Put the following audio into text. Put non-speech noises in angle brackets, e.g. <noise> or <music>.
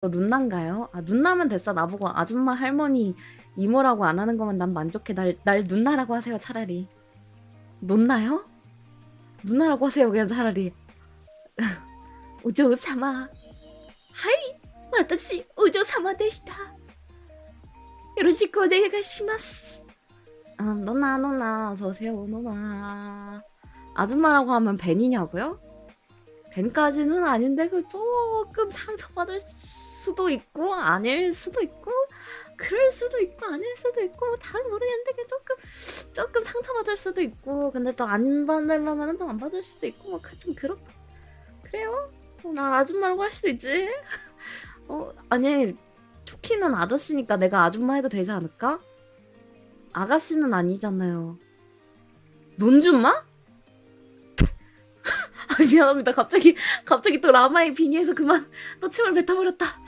저 눈난가요? 아 눈나면 됐어. 나보고 아줌마 할머니 이모라고 안 하는 거면 난 만족해. 날, 날 눈나라고 하세요 차라리. 눈나요? 눈나라고 하세요 그냥 차라리. <laughs> 우조사마. 하이 와타시 우조사마 데시다. 요로시코 오네가시마스. 아, 노나 노나 어서오세요 노나. 아줌마라고 하면 벤이냐고요? 벤까지는 아닌데 그 조금 상처받을 수도 있고 아닐 수도 있고 그럴 수도 있고 아닐 수도 있고 잘 모르겠는데 그 조금 조금 상처받을 수도 있고 근데 또 안 받으려면 또 안 받을 수도 있고 뭐 하여튼 그렇 그래요? 어, 나 아줌마라고 할 수도 있지 <laughs> 어 아니 토키는 아저씨니까 내가 아줌마 해도 되지 않을까? 아가씨는 아니잖아요 논준마? 아 <laughs> 미안합니다. 갑자기 갑자기 또 라마의 빙의해서 그만 또 침을 뱉어버렸다